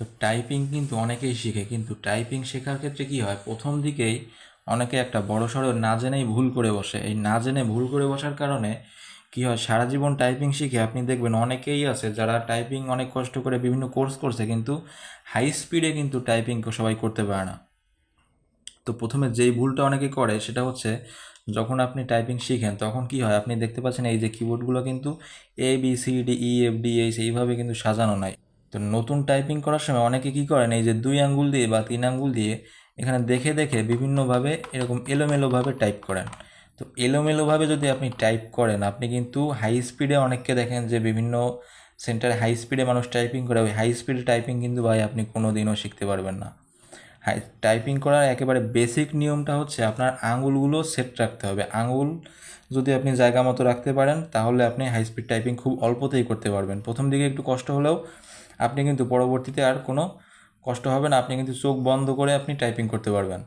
তো টাইপিং কিন্তু অনেকেই শিখে, কিন্তু টাইপিং শেখার ক্ষেত্রে কী হয়? প্রথম দিকেই অনেকে একটা বড় সড়ো না জেনেই ভুল করে বসে। এই না জেনে ভুল করে বসার কারণে কী হয়? সারা জীবন টাইপিং শিখে আপনি দেখবেন অনেকেই আছে যারা টাইপিং অনেক কষ্ট করে বিভিন্ন কোর্স করছে, কিন্তু হাই স্পিডে কিন্তু টাইপিং সবাই করতে পারে না। তো প্রথমে যেই ভুলটা অনেকে করে সেটা হচ্ছে যখন আপনি টাইপিং শিখেন, তখন কি হয়? আপনি দেখতে পাচ্ছেন এই যে কিবোর্ডগুলো কিন্তু A B C D E F D H এইভাবে কিন্তু সাজানো নাই। তো নতুন টাইপিং করার সময় অনেকে কি করেন, এই যে দুই আঙ্গুল দিয়ে বা তিন আঙ্গুল দিয়ে এখানে দেখে দেখে বিভিন্নভাবে এরকম এলোমেলোভাবে টাইপ করেন। তো এলোমেলোভাবে যদি আপনি টাইপ করেন, আপনি কিন্তু হাই স্পিডে অনেককে দেখেন যে বিভিন্ন সেন্টারে হাই স্পিডে মানুষ টাইপিং করে, ওই হাই স্পিডে টাইপিং কিন্তু ভাই আপনি কোনো দিনও শিখতে পারবেন না। হাই টাইপিং করার একেবারে বেসিক নিয়মটা হচ্ছে আপনার আঙুলগুলো সেট রাখতে হবে। আঙুল যদি আপনি জায়গা মতো রাখতে পারেন, তাহলে আপনি হাই স্পিড টাইপিং খুব অল্পতেই করতে পারবেন। প্রথম দিকে একটু কষ্ট হলেও আপনি কিন্তু পরবর্তীতে আর কোনো কষ্ট হবে না। আপনি কিন্তু চোখ বন্ধ করে আপনি টাইপিং করতে পারবেন।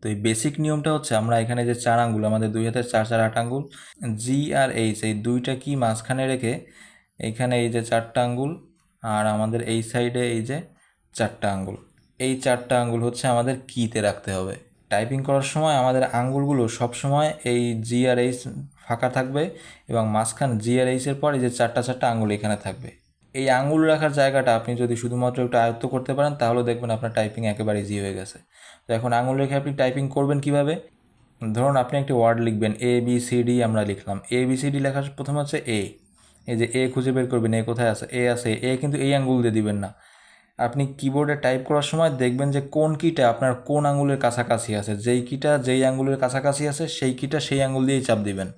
তো এই বেসিক নিয়মটা হচ্ছে আমরা এখানে যে চার আঙ্গুল, আমাদের দুই হাতের চার চার আট আঙ্গুল জি আর এইচ এই দুইটা কি মাঝখানে রেখে এইখানে এই যে চারটা আঙ্গুল আর আমাদের এই সাইডে এই যে চারটা আঙ্গুল। এই চারটা আঙ্গুল হচ্ছে আমাদের কিতে রাখতে হবে। টাইপিং করার সময় আমাদের আঙ্গুলগুলো সবসময় এই জি আর এইচ ফাঁকা থাকবে এবং মাঝখান জি আর এইচের পর এই যে চারটা চারটা আঙ্গুল এখানে থাকবে। এই আঙুল রাখার জায়গাটা আপনি যদি শুধুমাত্র একটু আয়ত্ত করতে পারেন, তাহলে দেখবেন আপনার টাইপিং একেবারে ইজি হয়ে গেছে। তো এখন আঙুল রেখে আপনি টাইপিং করবেন কীভাবে? ধরুন আপনি একটি ওয়ার্ড লিখবেন এ বি সি ডি আমরা লিখলাম। এ বি সি ডি লেখার প্রথম হচ্ছে এ এই যে এ খুঁজে বের করবেন এ কোথায় আছে? এ আছে। এ কিন্তু এই আঙ্গুল দিয়ে দিবেন না। আপনি কিবোর্ডে টাইপ করার সময় দেখবেন যে কোন কিটা আপনার কোন আঙ্গুলের কাছাকাছি আছে। যেই কিটা যেই আঙ্গুলের কাছাকাছি আছে, সেই কিটা সেই আঙ্গুল দিয়েই চাপ দিবেন।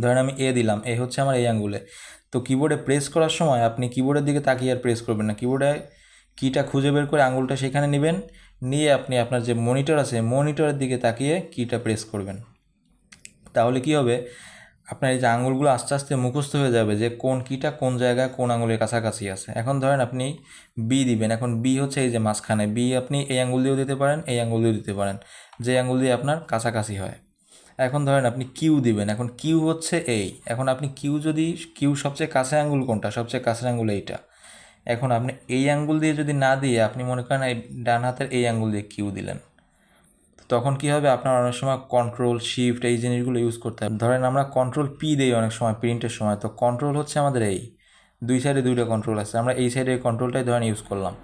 ধরেন আমি এ দিলাম এ হচ্ছে আমার এই আঙ্গুলে। তো কিবোর্ডে প্রেস করার সময় আপনি কিবোর্ডের দিকে তাকিয়ে আর প্রেস করবেন না। কিবোর্ডে কিটা খুঁজে বের করে আঙুলটা সেখানে নেবেন, নিয়ে আপনি আপনার যে মনিটর আছে মনিটরের দিকে তাকিয়ে কিটা প্রেস করবেন। তাহলে কি হবে? আপনার এই যে আঙুলগুলো আস্তে আস্তে মুখস্থ হয়ে যাবে যে কোন কিটা কোন জায়গায় কোন আঙুলের কাছাকাছি আছে। এখন ধরেন আপনি বি দিবেন, এখন বি হচ্ছে এই যে মাঝখানে। বি আপনি এই আঙুল দিয়েও দিতে পারেন এই আঙুল দিয়েও দিতে পারেন। যে আঙুল দিয়ে আপনার কাছাকাছি হয়। এখন ধরেন আপনি কিউ দিবেন, এখন কিউ হচ্ছে এই এখন আপনি কিউ যদি কিউ সবচেয়ে কাছে আঙ্গুল কোনটা? সবচেয়ে কাছের আঙ্গুল এইটা। এখন আপনি এই আঙ্গুল দিয়ে যদি না দিয়ে আপনি মনে করেন এই ডান হাতের এই আঙ্গুল দিয়ে কিউ দিলেন, তখন কি হবে? আপনার অনেক সময় কন্ট্রোল শিফট এই জিনিসগুলো ইউজ করতে হবে। ধরেন আমরা কন্ট্রোল পি দিই অনেক সময় প্রিন্টের সময়, তো কন্ট্রোল হচ্ছে আমাদের এই। দুই সাইডে দুইটা কন্ট্রোল আছে। আমরা এই সাইডে কন্ট্রোলটাই ধরেন ইউজ করলাম।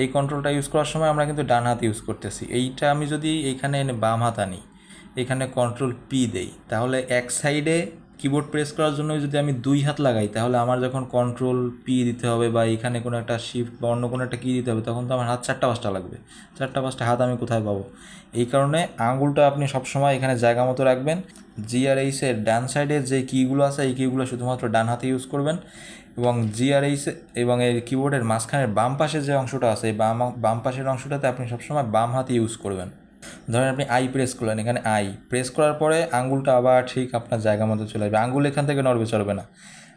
এই কন্ট্রোলটা ইউজ করার সময় আমরা কিন্তু ডান হাত ইউজ করতেছি। এইটা আমি যদি এইখানে এনে বাম হাত আনি এখানে কন্ট্রোল পি দেই। তাহলে এক সাইডে কিবোর্ড প্রেস করার জন্য যদি আমি দুই হাত লাগাই, তাহলে আমার যখন কন্ট্রোল পি দিতে হবে বা এখানে কোনো একটা শিফট বা অন্য কোনো একটা কী দিতে হবে, তখন তো আমার হাত চারটা পাঁচটা লাগবে। চারটা পাঁচটা হাত আমি কোথায় পাবো? এই কারণে আঙুলটা আপনি সবসময় এখানে জায়গা মতো রাখবেন। জি আর এইসের ডান সাইডে যে কিগুলো আছে, এই কিগুলো শুধুমাত্র ডান হাতে ইউজ করবেন এবং জি আর এইস এবং এই কিবোর্ডের মাঝখানের বাম পাশের যে অংশটা আছে, এই বাম বাম পাশের অংশটাতে আপনি সবসময় বাম হাতে ইউজ করবেন। ধরেন আপনি আই প্রেস করলেন, এখানে আই প্রেস করার পরে আঙ্গুলটা আবার ঠিক আপনার জায়গা মতো চলে আসবে। আঙ্গুল এখান থেকে নড়বে চলবে না।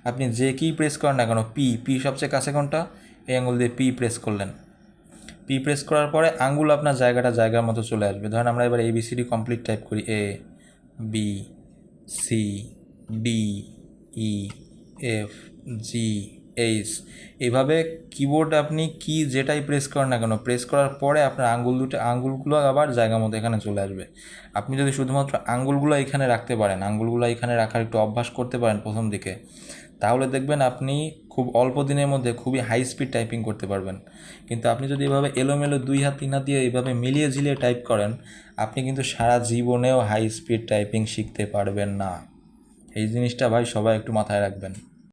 আপনি যে কি প্রেস করেন না কেন পি পি সবচেয়ে কাছে কোনটা? এই আঙ্গুল দিয়ে পি প্রেস করলেন। পি প্রেস করার পরে আঙ্গুল আপনার জায়গাটা জায়গার মতো চলে আসবে। ধরেন আমরা এবার এবিসিডি কমপ্লিট টাইপ করি। A B C D E F G H. এভাবে কিবোর্ড আপনি কি যেটাই প্রেস করেন না কেন প্রেস করার পরে আপনার আঙ্গুল দুটো, আঙ্গুলগুলো আবার জায়গা মতো এখানে চলে আসবে। আপনি যদি শুধুমাত্র আঙ্গুলগুলো এখানে রাখতে পারেন, আঙ্গুলগুলো এখানে রাখার একটু অভ্যাস করতে পারেন প্রথম দিকে, তাহলে দেখবেন আপনি খুব অল্প দিনের মধ্যে খুবই হাই স্পিড টাইপিং করতে পারবেন। কিন্তু আপনি যদি এভাবে এলোমেলো দুই হাত, তিন হাত দিয়ে এইভাবে মিলিয়ে ঝিলিয়ে টাইপ করেন, আপনি কিন্তু সারা জীবনেও হাই স্পিড টাইপিং শিখতে পারবেন না। এই জিনিসটা ভাই সবাই একটু মাথায় রাখবেন।